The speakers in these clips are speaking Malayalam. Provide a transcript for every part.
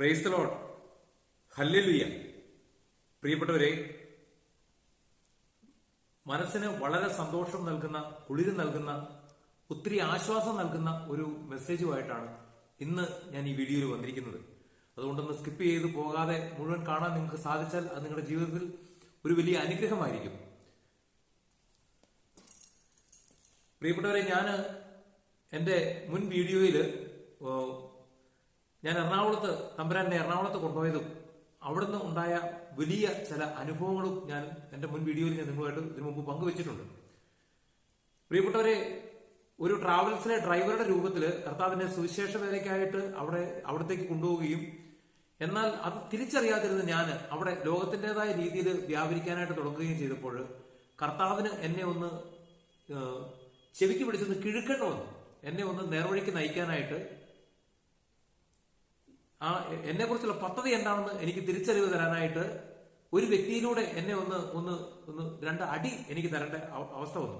പ്രൈസ് ലോഡ് ഹല്ലുയ പ്രിയപ്പെട്ടവരെ മനസ്സിന് വളരെ സന്തോഷം നൽകുന്ന കുളിര് നൽകുന്ന ഒത്തിരി ആശ്വാസം നൽകുന്ന ഒരു മെസ്സേജുമായിട്ടാണ് ഇന്ന് ഞാൻ ഈ വീഡിയോയിൽ വന്നിരിക്കുന്നത്. അതുകൊണ്ടൊന്ന് സ്കിപ്പ് ചെയ്ത് പോകാതെ മുഴുവൻ കാണാൻ നിങ്ങൾക്ക് സാധിച്ചാൽ അത് നിങ്ങളുടെ ജീവിതത്തിൽ ഒരു വലിയ അനുഗ്രഹമായിരിക്കും. പ്രിയപ്പെട്ടവരെ ഞാൻ എന്റെ മുൻ വീഡിയോയിൽ ഞാൻ എറണാകുളത്ത് തമ്പുരാനെ എറണാകുളത്ത് കൊണ്ടുപോയതും അവിടുന്ന് ഉണ്ടായ വലിയ ചില അനുഭവങ്ങളും ഞാൻ എന്റെ മുൻ വീഡിയോയിൽ ഞാൻ നിങ്ങളുമായിട്ട് ഇതിനു മുമ്പ് പങ്കുവച്ചിട്ടുണ്ട്. പ്രിയപ്പെട്ടവരെ ഒരു ട്രാവൽസിലെ ഡ്രൈവറുടെ രൂപത്തിൽ കർത്താവിന്റെ സുവിശേഷ വേലയ്ക്കായിട്ട് അവിടെ അവിടത്തേക്ക് കൊണ്ടുപോവുകയും എന്നാൽ അത് തിരിച്ചറിയാതിരുന്ന ഞാൻ അവിടെ ലോകത്തിന്റെതായ രീതിയിൽ വ്യാപരിക്കാനായിട്ട് തുടങ്ങുകയും ചെയ്തപ്പോൾ കർത്താവിന് എന്നെ ഒന്ന് ചെവിക്ക് പിടിച്ചൊന്ന് കിഴുക്കേണ്ട വന്നു. എന്നെ ഒന്ന് നേർവഴിക്ക് നയിക്കാനായിട്ട് ആ എന്നെ കുറിച്ചുള്ള പദ്ധതി എന്താണെന്ന് എനിക്ക് തിരിച്ചറിവ് തരാനായിട്ട് ഒരു വ്യക്തിയിലൂടെ എന്നെ ഒന്ന് ഒന്ന് ഒന്ന് രണ്ട് അടി എനിക്ക് തരേണ്ട അവസ്ഥ വന്നു.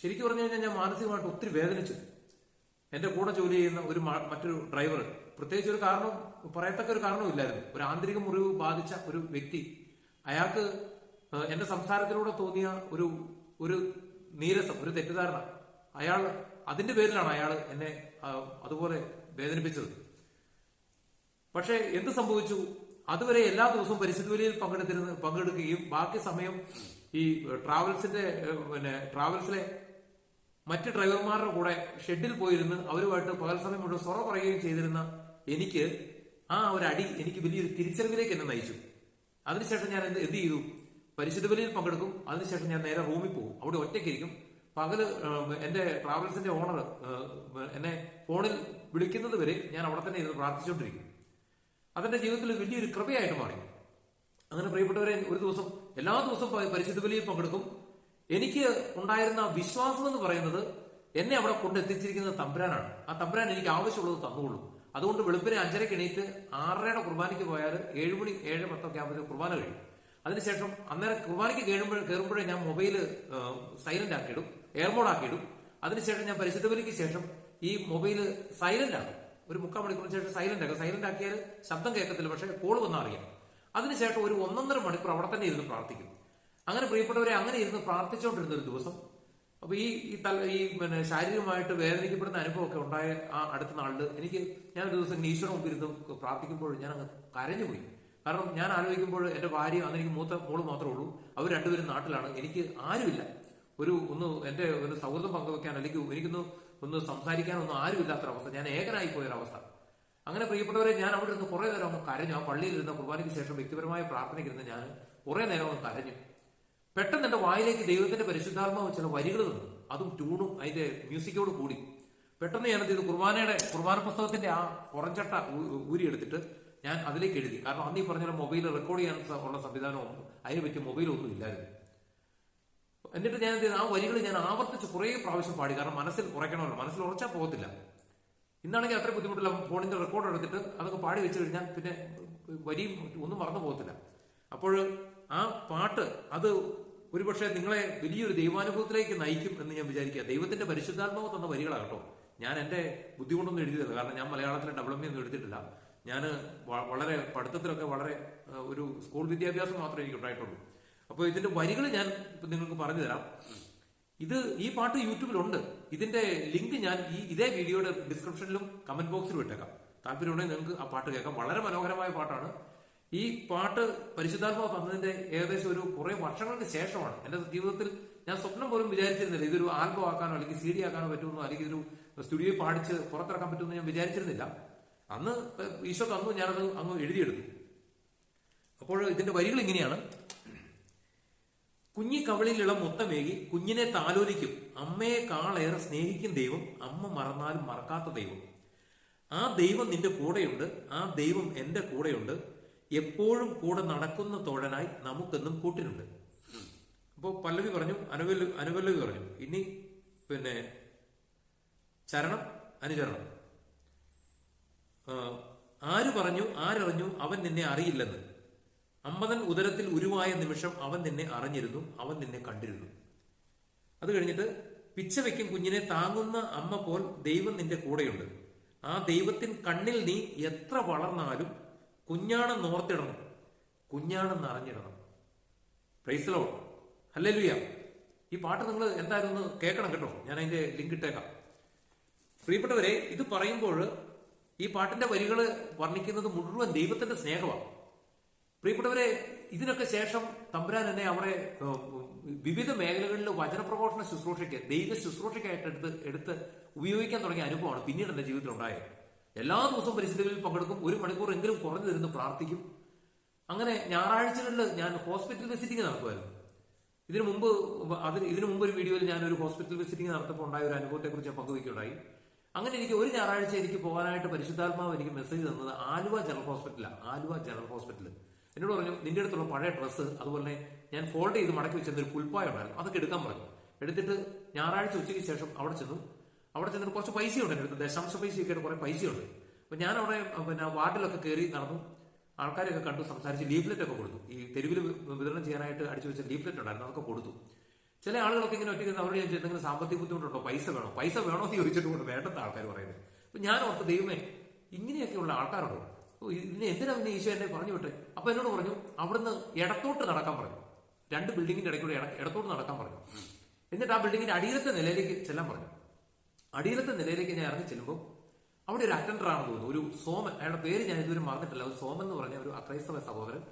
ശരിക്കും പറഞ്ഞു കഴിഞ്ഞാൽ ഞാൻ മാനസികമായിട്ട് ഒത്തിരി വേദനിച്ചു. എന്റെ കൂടെ ജോലി ചെയ്യുന്ന ഒരു മറ്റൊരു ഡ്രൈവർ പ്രത്യേകിച്ച് ഒരു കാരണം പറയത്തക്ക ഒരു കാരണമില്ലായിരുന്നു ഒരു ആന്തരിക മുറിവ് ബാധിച്ച ഒരു വ്യക്തി അയാൾക്ക് എന്റെ സംസാരത്തിലൂടെ തോന്നിയ ഒരു ഒരു നീരസം ഒരു തെറ്റിദ്ധാരണ അയാൾ അതിന്റെ പേരിലാണ് അയാൾ എന്നെ അതുപോലെ വേദനിപ്പിച്ചത്. പക്ഷേ എന്ത് സംഭവിച്ചു? അതുവരെ എല്ലാ ദിവസവും പരിസ്ഥിതി വലിയിൽ പങ്കെടുത്തിരുന്ന് പങ്കെടുക്കുകയും ബാക്കി സമയം ഈ ട്രാവൽസിന്റെ പിന്നെ ട്രാവൽസിലെ മറ്റ് ഡ്രൈവർമാരുടെ കൂടെ ഷെഡിൽ പോയിരുന്ന് അവരുമായിട്ട് പകൽ സമയം മുഴുവൻ സൊറ പറയുകയും ചെയ്തിരുന്ന എനിക്ക് ആ ഒരു അടി എനിക്ക് വലിയൊരു തിരിച്ചറിവിലേക്ക് എന്നെ നയിച്ചു. അതിനുശേഷം ഞാൻ എന്ത് എന്ത് ചെയ്തു? പരിശുദ്ധ ബലിയിൽ പങ്കെടുക്കും. അതിനുശേഷം ഞാൻ നേരെ റൂമിൽ പോകും. അവിടെ ഒറ്റയ്ക്കിരിക്കും. പകൽ എന്റെ ട്രാവൽസിന്റെ ഓണർ എന്നെ ഫോണിൽ വിളിക്കുന്നത് വരെ ഞാൻ അവിടെ തന്നെ ഇരുന്ന് പ്രാർത്ഥിച്ചുകൊണ്ടിരിക്കും. അതെന്റെ ജീവിതത്തിൽ വലിയൊരു കൃപയായിട്ട് മാറി. അങ്ങനെ പ്രിയപ്പെട്ടവരെ ഒരു ദിവസം എല്ലാ ദിവസവും പരിശുദ്ധ ബലിയിൽ പങ്കെടുക്കും. എനിക്ക് ഉണ്ടായിരുന്ന വിശ്വാസം എന്ന് പറയുന്നത് എന്നെ അവിടെ കൊണ്ടെത്തിച്ചിരിക്കുന്നത് തമ്പുരാനാണ്. ആ തമ്പുരാൻ എനിക്ക് ആവശ്യമുള്ളത് തന്നുകൊള്ളൂ. അതുകൊണ്ട് വെളുപ്പിനെ അഞ്ചരയ്ക്ക് എണീറ്റ് ആറരയുടെ കുർബാനയ്ക്ക് പോയാൽ ഏഴ് മണി ഏഴ് പത്തൊക്കെ ആകുമ്പോഴത്തേക്ക് കുർബാന കഴിയും. അതിനുശേഷം അന്നേരം കുർബാനയ്ക്ക് കയറുമ്പോൾ കയറുമ്പോഴേ ഞാൻ മൊബൈൽ സൈലന്റ് ആക്കിയിടും. എയർമോഡ് ആക്കിയിടും. അതിനുശേഷം ഞാൻ പരിശുദ്ധ ബലിക്ക് ശേഷം ഈ മൊബൈൽ സൈലന്റ് ആക്കും. ഒരു മുക്കാൽ മണിക്കൂറിന് ശേഷം സൈലന്റ് ആക്കും സൈലന്റ് ആക്കിയാൽ ശബ്ദം കേൾക്കത്തില്ല പക്ഷേ കോൾ വന്നാൽ അറിയാം. അതിനുശേഷം ഒരു ഒന്നൊന്നര മണിക്കൂർ അവിടെ തന്നെ ഇരുന്ന് പ്രാർത്ഥിക്കും. അങ്ങനെ പ്രിയപ്പെട്ടവരെ അങ്ങനെ ഇരുന്ന് പ്രാർത്ഥിച്ചുകൊണ്ടിരുന്ന ഒരു ദിവസം അപ്പൊ ഈ ഈ തല ഈ പിന്നെ ശാരീരികമായിട്ട് വേദനിക്കപ്പെടുന്ന അനുഭവമൊക്കെ ഉണ്ടായ ആ അടുത്ത നാളിൽ എനിക്ക് ഞാൻ ഒരു ദിവസം ഈശ്വരൻ മുമ്പിൽ ഇരുന്ന് പ്രാർത്ഥിക്കുമ്പോൾ ഞാൻ അങ്ങ് കരഞ്ഞുപോയി. കാരണം ഞാൻ ആലോചിക്കുമ്പോൾ എന്റെ ഭാര്യ അന്ന് എനിക്ക് മൂത്ത മോൾ മാത്രമേ ഉള്ളൂ. അവർ രണ്ടുപേരും നാട്ടിലാണ്. എനിക്ക് ആരുമില്ല. ഒരു ഒന്ന് എന്റെ ഒരു സൗഹൃദം പങ്കുവെക്കാൻ അല്ലെങ്കിൽ എനിക്കൊന്ന് ഒന്ന് സംസാരിക്കാനൊന്നും ആരുമില്ലാത്തൊരവസ്ഥ ഞാൻ ഏകനായി പോയൊരവസ്ഥ. അങ്ങനെ പ്രിയപ്പെട്ടവരെ ഞാൻ അവിടെ ഇരുന്ന് കുറെ നേരം അങ്ങ് കരഞ്ഞു. ആ പള്ളിയിൽ ഇരുന്ന കുർബാനയ്ക്ക് ശേഷം വ്യക്തിപരമായ പ്രാർത്ഥനയ്ക്കിരുന്ന് ഞാൻ കുറെ നേരം അങ്ങ് കരഞ്ഞു. പെട്ടെന്ന് എന്റെ വായിലേക്ക് ദൈവത്തിന്റെ പരിശുദ്ധാത്മാവ് ചില വരികൾ തന്നു അതും ട്യൂണും അതിന്റെ മ്യൂസിക്കോട് കൂടി. പെട്ടെന്ന് ഞാൻ എന്ത് ചെയ്തു? കുർബാനയുടെ കുർബാന പുസ്തകത്തിന്റെ ആ പുറഞ്ചട്ട ഊരി ഊരിയെടുത്തിട്ട് ഞാൻ അതിലേക്ക് എഴുതി. കാരണം അന്ന് ഈ പറഞ്ഞ മൊബൈൽ റെക്കോർഡ് ചെയ്യാൻ ഉള്ള സംവിധാനമൊന്നും അതിനെ പറ്റിയ മൊബൈലൊന്നും ഇല്ലായിരുന്നു. എന്നിട്ട് ഞാൻ? ആ വരികൾ ഞാൻ ആവർത്തിച്ച് കുറേ പ്രാവശ്യം പാടി. കാരണം മനസ്സിൽ കുറയ്ക്കണമല്ലോ. മനസ്സിൽ ഉറച്ചാൽ പോകത്തില്ല. ഇന്നാണെങ്കിൽ അത്ര ബുദ്ധിമുട്ടില്ല. ഫോണിന്റെ റെക്കോർഡ് എടുത്തിട്ട് അതൊക്കെ പാടി വെച്ച് കഴിഞ്ഞാൽ പിന്നെ വരിയും ഒന്നും മറന്നു പോകത്തില്ല. അപ്പോൾ ആ പാട്ട് അത് ഒരുപക്ഷെ നിങ്ങളെ വലിയൊരു ദൈവാനുഭവത്തിലേക്ക് നയിക്കും എന്ന് ഞാൻ വിചാരിക്കുക. ദൈവത്തിന്റെ പരിശുദ്ധാത്മാവ് തന്ന വരികളാകട്ടോ ഞാൻ എന്റെ ബുദ്ധി കൊണ്ടൊന്നും കാരണം ഞാൻ മലയാളത്തിലെ ഡെവലപ്മെന്റ് ഒന്നും എടുത്തിട്ടില്ല. ഞാൻ വളരെ പഠിത്തത്തിലൊക്കെ വളരെ ഒരു സ്കൂൾ വിദ്യാഭ്യാസം മാത്രമേ എനിക്ക് ഉണ്ടായിട്ടുള്ളൂ അപ്പോൾ ഇതിന്റെ വരികൾ ഞാൻ നിങ്ങൾക്ക് പറഞ്ഞു തരാം. ഇത് ഈ പാട്ട് യൂട്യൂബിലുണ്ട്. ഇതിന്റെ ലിങ്ക് ഞാൻ ഈ ഇതേ വീഡിയോയുടെ ഡിസ്ക്രിപ്ഷനിലും കമന്റ് ബോക്സിലും ഇട്ടേക്കാം. താല്പര്യമുണ്ടെങ്കിൽ നിങ്ങൾക്ക് ആ പാട്ട് കേൾക്കാം. വളരെ മനോഹരമായ പാട്ടാണ്. ഈ പാട്ട് പരിശുദ്ധാത്മാവ് തന്നതിന്റെ ഏകദേശം ഒരു കുറെ വർഷങ്ങൾക്ക് ശേഷമാണ്. എന്റെ ജീവിതത്തിൽ ഞാൻ സ്വപ്നം പോലും വിചാരിച്ചിരുന്നില്ല ഇതൊരു ആൽബം ആക്കാനോ അല്ലെങ്കിൽ സി ഡി ആക്കാനോ പറ്റുമെന്നോ അല്ലെങ്കിൽ ഒരു സ്റ്റുഡിയോയിൽ പാടിച്ച് പുറത്തിറക്കാൻ പറ്റുമെന്ന് ഞാൻ വിചാരിച്ചിരുന്നില്ല. അന്ന് ഈശോ തന്നു ഞാനത് അങ്ങ് എഴുതിയെടുത്തു. അപ്പോൾ ഇതിന്റെ വരികൾ ഇങ്ങനെയാണ്. കുഞ്ഞി കവളിലുള്ള മുത്തമേകി കുഞ്ഞിനെ താലോലിക്കും. അമ്മയെ കാളേറെ സ്നേഹിക്കും ദൈവം. അമ്മ മറന്നാലും മറക്കാത്ത ദൈവം. ആ ദൈവം നിന്റെ കൂടെയുണ്ട്. ആ ദൈവം എന്റെ കൂടെയുണ്ട്. എപ്പോഴും കൂടെ നടക്കുന്ന തോഴനായി നമുക്കെന്നും കൂട്ടിനുണ്ട്. അപ്പോൾ പല്ലവി പറഞ്ഞു അനുവല്ലി അനുവല്ലവി പറഞ്ഞു. ഇനി പിന്നെ ചരണം അനുചരണം. ആര് പറഞ്ഞു ആരറിഞ്ഞു അവൻ നിന്നെ അറിയില്ലെന്ന്. അമ്മതൻ ഉദരത്തിൽ ഉരുവായ നിമിഷം അവൻ നിന്നെ അറിഞ്ഞിരുന്നു അവൻ നിന്നെ കണ്ടിരുന്നു. അത് കഴിഞ്ഞിട്ട് പിച്ചവയ്ക്കും കുഞ്ഞിനെ താങ്ങുന്ന അമ്മ പോൽ ദൈവം നിന്റെ കൂടെയുണ്ട്. ആ ദൈവത്തിൻ കണ്ണിൽ നീ എത്ര വളർന്നാലും കുഞ്ഞാണെന്ന് ഓർത്തിടണം കുഞ്ഞാണെന്ന് അറിഞ്ഞിടണം. പ്രൈസലോ ഹല്ലേലൂയ ഈ പാട്ട് നിങ്ങൾ എന്തായാലും ഒന്ന് കേൾക്കണം കേട്ടോ. ഞാൻ അതിന്റെ ലിങ്ക് ഇട്ടേക്കാം. പ്രിയപ്പെട്ടവരെ ഇത് പറയുമ്പോൾ ഈ പാട്ടിന്റെ വരികൾ വർണിക്കുന്നത് മുഴുവൻ ദൈവത്തിന്റെ സ്നേഹമാണ്. പ്രിയപ്പെട്ടവരെ ഇതിനൊക്കെ ശേഷം തമ്പുരാൻ എന്നെ അവിടെ വിവിധ മേഖലകളിൽ വചനപ്രഘോഷണ ശുശ്രൂഷയ്ക്ക് ദൈവ ശുശ്രൂഷയ്ക്കായിട്ട് എടുത്ത് എടുത്ത് ഉപയോഗിക്കാൻ തുടങ്ങിയ അനുഭവമാണ് പിന്നീട് എന്റെ ജീവിതത്തിൽ ഉണ്ടായത് എല്ലാ ദിവസവും പരിസ്ഥിതികളിൽ പങ്കെടുക്കും ഒരു മണിക്കൂർ എങ്കിലും കുറഞ്ഞു തരുന്നു പ്രാർത്ഥിക്കും. അങ്ങനെ ഞായറാഴ്ചകളിൽ ഞാൻ ഹോസ്പിറ്റൽ വിസിറ്റിംഗ് നടത്തുമായിരുന്നു. ഇതിനു മുമ്പ് അതിന് ഇതിനു മുമ്പ് ഒരു വീഡിയോയിൽ ഞാൻ ഒരു ഹോസ്പിറ്റൽ വിസിറ്റിംഗ് നടത്തപ്പോൾ ഉണ്ടായ ഒരു അനുഭവത്തെക്കുറിച്ച് ഞാൻ പങ്കുവയ്ക്കുകയുണ്ടായി അങ്ങനെ എനിക്ക് ഒരു ഞായറാഴ്ച എനിക്ക് പോകാനായിട്ട് പരിശുദ്ധാത്മാവ് എനിക്ക് മെസ്സേജ് തന്നത് ആലുവ ജനറൽ ഹോസ്പിറ്റലാണ് ആലുവ ജനറൽ ഹോസ്പിറ്റൽ എന്നോട് പറഞ്ഞു നിന്റെ അടുത്തുള്ള പഴയ ഡ്രസ്സ് അതുപോലെ ഞാൻ ഫോൾഡ് ചെയ്ത് മടക്കി വെച്ചിരുന്ന ഒരു പുൽപ്പായ ഉണ്ടായിരുന്നു. അതൊക്കെ എടുക്കാൻ പറഞ്ഞു. എടുത്തിട്ട് ഞായറാഴ്ച ഉച്ചയ്ക്ക് ശേഷം അവിടെ ചെന്നു. അവിടെ ചെന്നിട്ട് കുറച്ച് പൈസയുണ്ട് എന്റെ അടുത്ത്. ദശാംശ പൈസയൊക്കെ കുറേ പൈസയുണ്ട്. അപ്പൊ ഞാൻ അവിടെ പിന്നെ വാർഡിലൊക്കെ കയറി നടന്നു. ആൾക്കാരെയൊക്കെ കണ്ടു സംസാരിച്ച് ലീഫ്ലെറ്റ് ഒക്കെ കൊടുത്തു. ഈ തെരുവിൽ വിതരണം ചെയ്യാനായിട്ട് അടിച്ചു വെച്ച ലീഫ്ലെറ്റ് ഉണ്ടായിരുന്നു അതൊക്കെ കൊടുത്തു. ചില ആളുകളൊക്കെ ഇങ്ങനെ ഒറ്റയ്ക്ക് അവരോട് എന്തെങ്കിലും സാമ്പത്തിക ബുദ്ധിമുട്ടുണ്ടോ? പൈസ വേണോ? പൈസ വേണോ എന്ന് ചോദിച്ചിട്ട് കൊണ്ട് വേണ്ടെന്ന് ആൾക്കാർ പറയുന്നത്. അപ്പൊ ഞാൻ ഓർത്ത് ദൈവമേ ഇങ്ങനെയൊക്കെയുള്ള ആൾക്കാരുണ്ടോ? ഇതിനെ എന്തിനാ പിന്നെ ഈശോ എന്നെ പറഞ്ഞു വിട്ടെ? അപ്പൊ എന്നോട് പറഞ്ഞു അവിടുന്ന് ഇടത്തോട്ട് നടക്കാൻ പറഞ്ഞു. രണ്ട് ബിൽഡിങ്ങിന്റെ ഇടയ്ക്കൂടെ ഇട- ഇടത്തോട്ട് നടക്കാൻ പറഞ്ഞു. എന്നിട്ട് ആ ബിൽഡിങ്ങിന്റെ അടിയിലത്തെ നിലയിലേക്ക് ചെല്ലാൻ പറഞ്ഞു. അടിയിലത്തെ നിലയിലേക്ക് ഞാൻ ഇറങ്ങി ചെല്ലുമ്പോൾ അവിടെ ഒരു അറ്റൻഡർ ആണെന്ന് തോന്നുന്നു. ഒരു സോമൻ അയാളുടെ പേര് ഞാൻ ഇതുവരെ മറന്നിട്ടില്ല. ഒരു സോമൻ എന്ന് പറഞ്ഞ ഒരു അക്രൈസ്തവ സഹോദരൻ.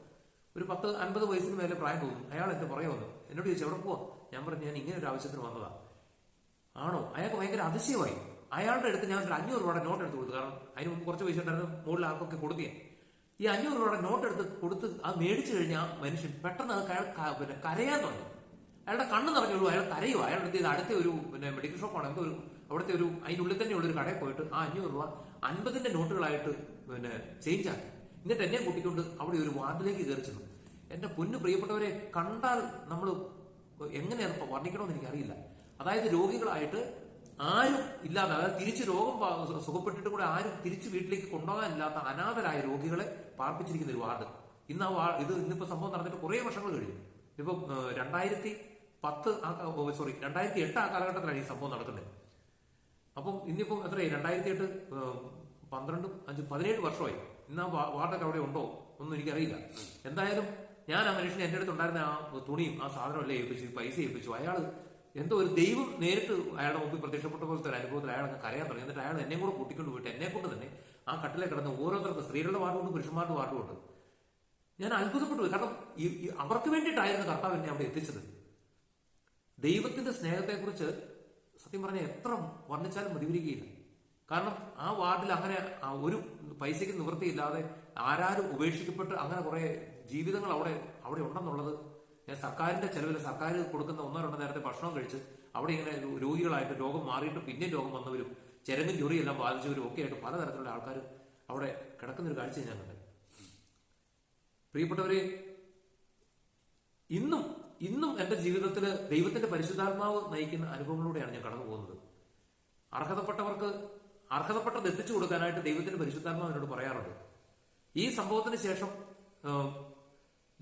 ഒരു പത്ത് അൻപത് വയസ്സിന് മേലെ പ്രായം തോന്നുന്നു. അയാൾ എന്റെ പുറകെ വന്നു. എന്നോട് ചോദിച്ചു എവിടെ പോവാ? ഞാൻ പറഞ്ഞു ഞാൻ ഇങ്ങനെ ഒരു ആവശ്യത്തിന് വന്നതാ. ആണോ? അയാൾക്ക് ഭയങ്കര അതിശയമായി. അയാളുടെ അടുത്ത് ഞാൻ ഒരു അഞ്ഞൂറ് രൂപയുടെ നോട്ട് എടുത്ത് കൊടുത്തു. കാരണം അതിന് മുമ്പ് കുറച്ച് പൈസ ഉണ്ടായിരുന്നു മുകളിൽ ആർക്കൊക്കെ കൊടുത്തിയ ഈ അഞ്ഞൂറ് രൂപയുടെ നോട്ട് എടുത്ത് കൊടുത്ത് അത് മേടിച്ചു കഴിഞ്ഞാൽ മനുഷ്യൻ പെട്ടെന്ന് അത് അയാൾ പിന്നെ കരയാൻ തുടങ്ങി. അയാളുടെ കണ്ണ് നിറഞ്ഞുള്ളൂ അയാൾ കരയുക അയാളുടെ അടുത്ത് അടുത്ത ഒരു പിന്നെ മെഡിക്കൽ ഷോപ്പാണ് എന്തോ ഒരു അവിടുത്തെ ഒരു അതിനുള്ളിൽ തന്നെയുള്ള ഒരു കടയിൽ പോയിട്ട് ആ അഞ്ഞൂറ് രൂപ അൻപതിന്റെ നോട്ടുകളായിട്ട് പിന്നെ ചേഞ്ച് ആക്കി. എന്നിട്ട് എന്നെ കൂട്ടിക്കൊണ്ട് അവിടെ ഒരു വാർഡിലേക്ക് കയറി ചെന്നു. എന്റെ പൊന്നു പ്രിയപ്പെട്ടവരെ കണ്ടാൽ നമ്മൾ എങ്ങനെയാണ് വർണിക്കണമെന്ന് എനിക്കറിയില്ല. അതായത് രോഗികളായിട്ട് ആരും ഇല്ലാതെ അതായത് തിരിച്ച് രോഗം സുഖപ്പെട്ടിട്ട് കൂടെ ആരും തിരിച്ച് വീട്ടിലേക്ക് കൊണ്ടുപോകാനില്ലാത്ത അനാഥരായ രോഗികളെ പാർപ്പിച്ചിരിക്കുന്ന ഒരു വാർഡ്. ഇന്ന് ആ വാർഡ് ഇത് ഇന്നിപ്പോ സംഭവം നടന്നിട്ട് കുറെ വർഷങ്ങൾ കഴിഞ്ഞു. ഇപ്പം രണ്ടായിരത്തി പത്ത് സോറി രണ്ടായിരത്തി എട്ട് ആ കാലഘട്ടത്തിലാണ് ഈ സംഭവം നടക്കുന്നത്. അപ്പം ഇന്നിപ്പം എത്രയായി? രണ്ടായിരത്തി എട്ട് പന്ത്രണ്ടും അഞ്ച് പതിനേഴ് വർഷമായി. ഇന്ന് ആ വാർഡൊക്കെ അവിടെ ഉണ്ടോ? ഒന്നും എനിക്കറിയില്ല. എന്തായാലും ഞാൻ ആ മനുഷ്യനെ എന്റെ അടുത്ത് ഉണ്ടായിരുന്ന ആ തുണിയും ആ സാധനം അല്ലേ ഏൽപ്പിച്ചു പൈസ ഏൽപ്പിച്ചു. അയാൾ എന്തോ ഒരു ദൈവം നേരിട്ട് അയാളുടെ മുമ്പിൽ പ്രത്യക്ഷപ്പെട്ട പോലത്തെ ഒരു അനുഭവത്തിൽ അയാളൊക്കെ കരയാൻ തുടങ്ങി. എന്നിട്ട് അയാൾ എന്നെ കൂടെ കൂട്ടിക്കൊണ്ട് പോയിട്ട് എന്നെ കൊണ്ട് തന്നെ ആ കട്ടിലെ കിടന്ന് ഓരോരുത്തർക്ക് സ്ത്രീകളുടെ വാർഡുണ്ട് പുരുഷന്മാരുടെ വാർഡുണ്ട് ഞാൻ അത്ഭുതപ്പെട്ടു. കാരണം അവർക്ക് വേണ്ടിയിട്ടായിരുന്നു കർത്താവ് എന്നെ അവിടെ എത്തിച്ചത്. ദൈവത്തിന്റെ സ്നേഹത്തെക്കുറിച്ച് സത്യം പറഞ്ഞാൽ എത്ര വർണിച്ചാലും മതിവരികയില്ല. കാരണം ആ വാർഡിൽ അങ്ങനെ ഒരു പൈസയ്ക്ക് നിവൃത്തിയില്ലാതെ ആരാരും ഉപേക്ഷിക്കപ്പെട്ട് അങ്ങനെ കുറെ ജീവിതങ്ങൾ അവിടെ അവിടെ ഉണ്ടെന്നുള്ളത് ഞാൻ സർക്കാരിന്റെ ചെലവിൽ സർക്കാർ കൊടുക്കുന്ന ഒന്നോ രണ്ടോ നേരത്തെ ഭക്ഷണം കഴിച്ച് അവിടെ ഇങ്ങനെ രോഗികളായിട്ട് രോഗം മാറിയിട്ട് പിന്നെ രോഗം വന്നവരും ചെരങ്ങും ചൊറിയെല്ലാം ബാധിച്ചവരും ഒക്കെ ആയിട്ട് പലതരത്തിലുള്ള ആൾക്കാർ അവിടെ കിടക്കുന്ന ഒരു കാഴ്ച ഞാൻ കണ്ടത് പ്രിയപ്പെട്ടവരെ ഇന്നും ഇന്നും എന്റെ ജീവിതത്തിൽ ദൈവത്തിന്റെ പരിശുദ്ധാത്മാവ് നയിക്കുന്ന അനുഭവങ്ങളിലൂടെയാണ് ഞാൻ കടന്നു പോകുന്നത്. അർഹതപ്പെട്ടവർക്ക് അർഹതപ്പെട്ടത് എത്തിച്ചു കൊടുക്കാനായിട്ട് ദൈവത്തിന്റെ പരിശുദ്ധാത്മാവ് എന്നോട് പറയാറുണ്ട്. ഈ സംഭവത്തിന് ശേഷം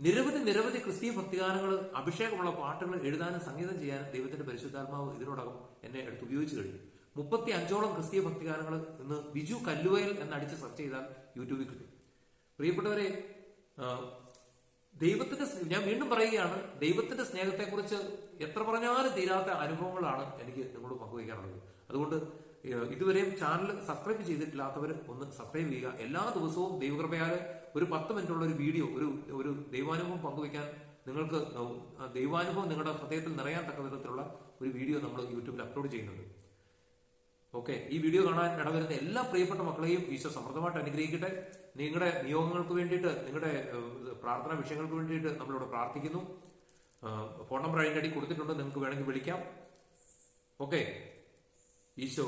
നിരവധി നിരവധി ക്രിസ്തീയ ഭക്തിഗാനങ്ങൾ അഭിഷേകമുള്ള പാട്ടുകൾ എഴുതാനും സംഗീതം ചെയ്യാനും ദൈവത്തിന്റെ പരിശുദ്ധാത്മാവ് ഇതിനോടകം എന്നെ എടുത്ത് ഉപയോഗിച്ചു കഴിഞ്ഞു. മുപ്പത്തി അഞ്ചോളം ക്രിസ്തീയ ഭക്തിഗാനങ്ങൾ ഇന്ന് ബിജു കല്ലുവയൽ എന്നടിച്ച് സെർച്ച് ചെയ്താൽ യൂട്യൂബിൽ കിട്ടും. പ്രിയപ്പെട്ടവരെ ദൈവത്തിന്റെ ഞാൻ വീണ്ടും പറയുകയാണ് ദൈവത്തിന്റെ സ്നേഹത്തെക്കുറിച്ച് എത്ര പറഞ്ഞാലും തീരാത്ത അനുഭവങ്ങളാണ് എനിക്ക് നിങ്ങളോട് പങ്കുവയ്ക്കാനുള്ളത്. അതുകൊണ്ട് ഇതുവരെയും ചാനൽ സബ്സ്ക്രൈബ് ചെയ്തിട്ടില്ലാത്തവർ ഒന്ന് സബ്സ്ക്രൈബ് ചെയ്യുക. എല്ലാ ദിവസവും ദൈവകൃപയാൽ ഒരു പത്ത് മിനിറ്റുള്ള ഒരു വീഡിയോ ഒരു ഒരു ദൈവാനുഭവം പങ്കുവയ്ക്കാൻ നിങ്ങൾക്ക് ദൈവാനുഭവം നിങ്ങളുടെ ഹൃദയത്തിൽ നിറയാൻ തക്ക വിധത്തിലുള്ള ഒരു വീഡിയോ നമ്മൾ യൂട്യൂബിൽ അപ്ലോഡ് ചെയ്യുന്നുണ്ട്. ഓക്കെ ഈ വീഡിയോ കാണാൻ ഇടവരുന്ന എല്ലാ പ്രിയപ്പെട്ട മക്കളെയും ഈശോ സമൃദ്ധമായിട്ട് അനുഗ്രഹിക്കട്ടെ. നിങ്ങളുടെ നിയോഗങ്ങൾക്ക് വേണ്ടിയിട്ട് നിങ്ങളുടെ പ്രാർത്ഥനാ വിഷയങ്ങൾക്ക് വേണ്ടിയിട്ട് നമ്മളിവിടെ പ്രാർത്ഥിക്കുന്നു. ഫോൺ നമ്പർ അതിന്റെ അടി കൊടുത്തിട്ടുണ്ട്. നിങ്ങൾക്ക് വേണമെങ്കിൽ വിളിക്കാം. ഓക്കെ ഈശോ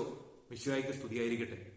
വിശ്വായിക്ക് സ്തുതിയായിരിക്കട്ടെ.